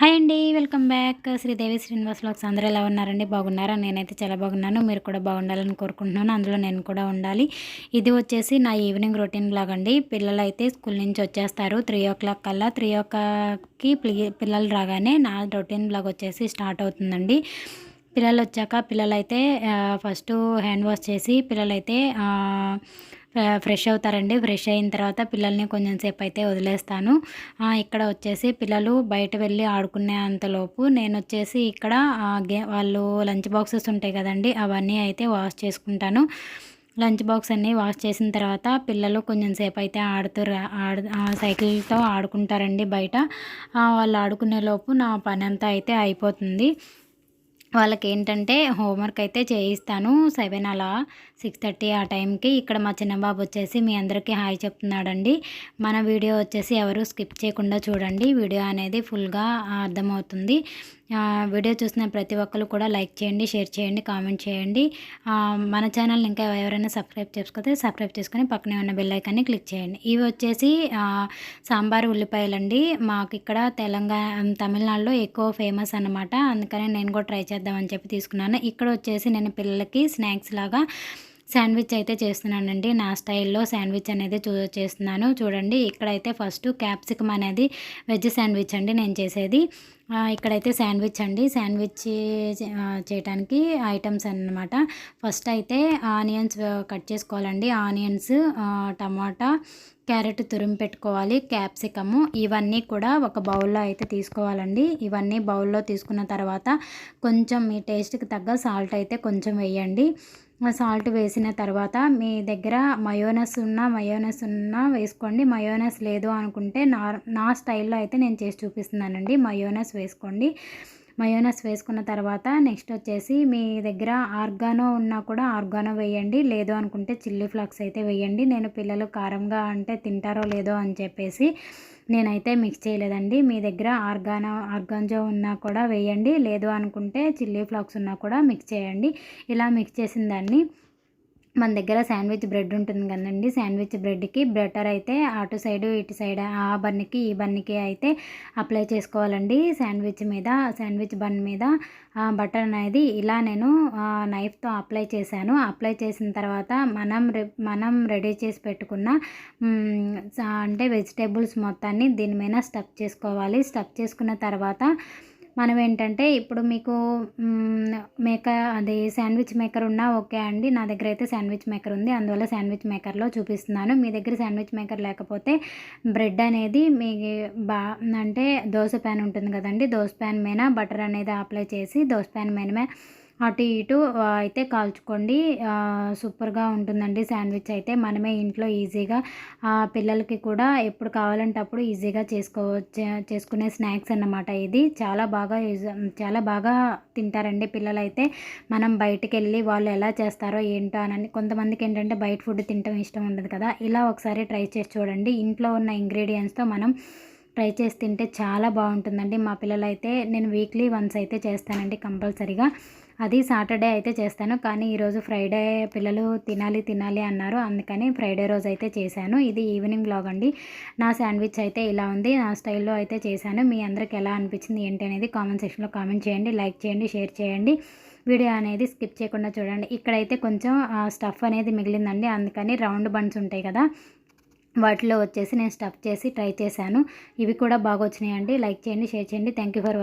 Hi అండి welcome back. Sridevi Srinivas blogs. అందరూ ఎలా ఉన్నారండి? బాగున్నారా? నేనైతే చాలా బాగున్నాను. మీరు కూడా బాగుండాలని కోరుకుంటున్నాను. అందులో నేను కూడా ఉండాలి. ఇది వచ్చేసి నా ఈవినింగ్ రొటీన్ బ్లాగ్ అండి పిల్లలు అయితే స్కూల్ నుంచి వచ్చేస్తారు. త్రీ ఓ క్లాక్ కల్లా. త్రీ ఓ క్లాక్కి పిల్లలు రాగానే నా రొటీన్ బ్లాగ్ వచ్చేసి స్టార్ట్ అవుతుందండి. పిల్లలు వచ్చాక పిల్లలైతే ఫస్ట్ హ్యాండ్ వాష్ చేసి పిల్లలైతే ఫ్రెష్ అవుతారండి. ఫ్రెష్ అయిన తర్వాత పిల్లల్ని కొంచెం సేపు అయితే వదిలేస్తాను ఇక్కడ వచ్చేసి పిల్లలు బయట వెళ్ళి ఆడుకునే అంతలోపు నేను వచ్చేసి ఇక్కడ గే వాళ్ళు లంచ్ బాక్సెస్ ఉంటాయి కదండి అవన్నీ అయితే వాష్ చేసుకుంటాను. లంచ్ బాక్స్ అన్నీ వాష్ చేసిన తర్వాత పిల్లలు కొంచెం సేపు అయితే ఆడుతూ ఆడు సైకిల్తో ఆడుకుంటారండి బయట. వాళ్ళు ఆడుకునే లోపు నా పని అంతా అయితే అయిపోతుంది. వాళ్ళకి ఏంటంటే హోంవర్క్ అయితే చేయిస్తాను. సెవెన్ అలా సిక్స్ థర్టీ ఆ టైంకి ఇక్కడ మా చిన్నబాబు వచ్చేసి మీ అందరికీ హాయ్ చెప్తున్నాడండి. మన వీడియో వచ్చేసి ఎవరు స్కిప్ చేయకుండా చూడండి. వీడియో అనేది ఫుల్గా అర్థమవుతుంది. వీడియో చూసిన ప్రతి ఒక్కరు కూడా లైక్ చేయండి షేర్ చేయండి కామెంట్ చేయండి. మన ఛానల్ని ఇంకా ఎవరైనా సబ్స్క్రైబ్ చేసుకోతే సబ్స్క్రైబ్ చేసుకొని పక్కనే ఉన్న బెల్ ఐకాన్ని క్లిక్ చేయండి. ఇవి వచ్చేసి సాంబార్ ఉల్లిపాయలండి. మాకు ఇక్కడ తెలంగాణ తమిళనాడులో ఎక్కువ ఫేమస్ అనమాట అందుకనే నేను కూడా ట్రై చేద్దామని చెప్పి తీసుకున్నాను. ఇక్కడ వచ్చేసి నేను పిల్లలకి స్నాక్స్ లాగా శాండ్విచ్ అయితే చేస్తున్నానండి. నా స్టైల్లో శాండ్విచ్ అనేది చూ చేస్తున్నాను. చూడండి ఇక్కడైతే ఫస్ట్ క్యాప్సికమ్ అనేది వెజ్ శాండ్విచ్ అండి నేను చేసేది. ఇక్కడైతే శాండ్విచ్ అండి. శాండ్విచ్ చేయడానికి ఐటమ్స్ అన్నమాట. ఫస్ట్ అయితే ఆనియన్స్ కట్ చేసుకోవాలండి. ఆనియన్స్ టమాటా క్యారెట్ తురిమి పెట్టుకోవాలి క్యాప్సికము. ఇవన్నీ కూడా ఒక బౌల్లో అయితే తీసుకోవాలండి. ఇవన్నీ బౌల్లో తీసుకున్న తర్వాత కొంచెం మీ టేస్ట్కి తగ్గ సాల్ట్ అయితే కొంచెం వేయండి. సాల్ట్ వేసిన తర్వాత మీ దగ్గర మయోనస్ ఉన్న మయోనస్ ఉన్న వేసుకోండి. మయోనస్ లేదు అనుకుంటే నా నా స్టైల్లో అయితే నేను చేసి చూపిస్తున్నానండి. మయోనస్ వేసుకోండి. మయోనస్ వేసుకున్న తర్వాత నెక్స్ట్ వచ్చేసి మీ దగ్గర ఆర్గానో ఉన్నా కూడా ఆర్గానో వేయండి. లేదు అనుకుంటే చిల్లీ ఫ్లాక్స్ అయితే వేయండి. నేను పిల్లలు కారంగా అంటే తింటారో లేదో అని చెప్పేసి నేనైతే మిక్స్ చేయలేదండి. మీ దగ్గర ఆర్గానో ఆర్గాంజో ఉన్నా కూడా వేయండి. లేదు అనుకుంటే చిల్లీ ఫ్లాక్స్ ఉన్నా కూడా మిక్స్ చేయండి. ఇలా మిక్స్ చేసిన దాన్ని మన దగ్గర శాండ్విచ్ బ్రెడ్ ఉంటుంది కదండి. శాండ్విచ్ బ్రెడ్కి బ్రెటర్ అయితే అటు సైడు ఇటు సైడ్ ఆ బన్నికి ఈ బన్నికి అయితే అప్లై చేసుకోవాలండి. శాండ్విచ్ మీద శాండ్విచ్ బన్ మీద బటర్ అనేది ఇలా నేను నైఫ్తో అప్లై చేశాను. అప్లై చేసిన తర్వాత మనం మనం రెడీ చేసి పెట్టుకున్న అంటే వెజిటేబుల్స్ మొత్తాన్ని దీని మీద స్టఫ్ చేసుకోవాలి. స్టఫ్ చేసుకున్న తర్వాత మనం ఏంటంటే ఇప్పుడు మీకు మేకర్ అది శాండ్విచ్ మేకర్ ఉన్నా ఓకే అండి. నా దగ్గర అయితే శాండ్విచ్ మేకర్ ఉంది. అందువల్ల శాండ్విచ్ మేకర్లో చూపిస్తున్నాను. మీ దగ్గర శాండ్విచ్ మేకర్ లేకపోతే బ్రెడ్ అనేది మీ బా అంటే దోశ ప్యాన్ ఉంటుంది కదండి. దోశ ప్యాన్ మీద బటర్ అనేది అప్లై చేసి దోశ ప్యాన్ మీద అటు ఇటు అయితే కాల్చుకోండి. సూపర్గా ఉంటుందండి శాండ్విచ్ అయితే. మనమే ఇంట్లో ఈజీగా పిల్లలకి కూడా ఎప్పుడు కావాలంటే అప్పుడు ఈజీగా చేసుకోవచ్చు చేసుకునే స్నాక్స్ అన్నమాట ఇది. చాలా బాగా చాలా బాగా తింటారండి పిల్లలైతే. మనం బయటికి వెళ్ళి వాళ్ళు ఎలా చేస్తారో ఏంటో అని కొంతమందికి ఏంటంటే బయట ఫుడ్ తినటం ఇష్టం ఉండదు కదా. ఇలా ఒకసారి ట్రై చేసి చూడండి. ఇంట్లో ఉన్న ఇంగ్రీడియంట్స్తో మనం ట్రై చేసి తింటే చాలా బాగుంటుందండి మా పిల్లలైతే. నేను వీక్లీ వన్స్ అయితే చేస్తానండి కంపల్సరీగా. అది సాటర్డే అయితే చేస్తాను. కానీ ఈరోజు ఫ్రైడే పిల్లలు తినాలి తినాలి అన్నారు. అందుకని ఫ్రైడే రోజు అయితే చేశాను. ఇది ఈవినింగ్ బ్లాగ్ అండి. నా శాండ్విచ్ అయితే ఇలా ఉంది. నా స్టైల్లో అయితే చేశాను. మీ అందరికి ఎలా అనిపించింది ఏంటి అనేది కామెంట్ సెక్షన్లో కామెంట్ చేయండి లైక్ చేయండి షేర్ చేయండి. వీడియో అనేది స్కిప్ చేయకుండా చూడండి. ఇక్కడైతే కొంచెం స్టఫ్ అనేది మిగిలిందండి. అందుకని రౌండ్ బన్స్ ఉంటాయి కదా వాటిలో వచ్చేసి నేను స్టఫ్ చేసి ట్రై చేశాను. ఇవి కూడా బాగా వచ్చినాయండి. లైక్ చేయండి షేర్ చేయండి. Thank you for